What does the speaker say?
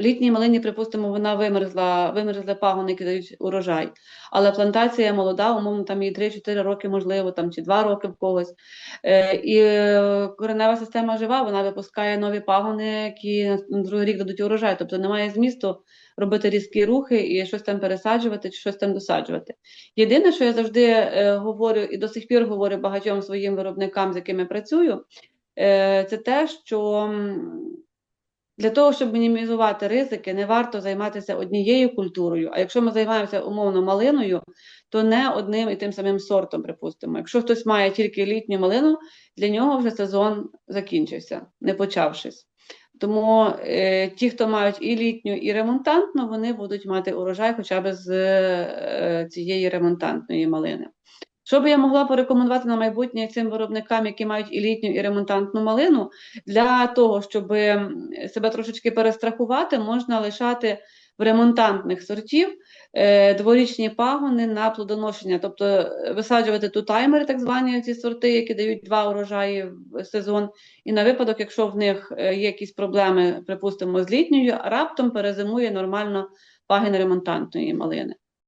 літній малині, припустимо, вона вимерзла, вимерзли пагони, які дають урожай. Але плантація молода, умовно, там їй 3-4 роки, можливо, там, чи 2 роки в когось. Е, і е, коренева система жива, вона випускає нові пагони, які на другий рік дадуть урожай. Тобто немає змісту робити різкі рухи і щось там пересаджувати чи щось там досаджувати. Єдине, що я завжди е, говорю і до сих пір говорю багатьом своїм виробникам, з якими працюю, е, це те, що для того, щоб мінімізувати ризики, не варто займатися однією культурою. А якщо ми займаємося умовно малиною, то не одним і тим самим сортом, припустимо. Якщо хтось має тільки літню малину, для нього вже сезон закінчився, не почавшись. Тому е, ті, хто мають і літню, і ремонтантну, вони будуть мати урожай хоча б з е, цієї ремонтантної малини. Що би я могла порекомендувати на майбутнє цим виробникам, які мають і літню, і ремонтантну малину, для того, щоб себе трошечки перестрахувати, можна лишати в ремонтантних сортів е, дворічні пагони на плодоношення, тобто е, висаджувати тут таймери, так звані ці сорти, які дають два урожаї в сезон. І на випадок, якщо в них е, є якісь проблеми, припустимо, з літньою, раптом перезимує нормально пагін ремонтантної малини.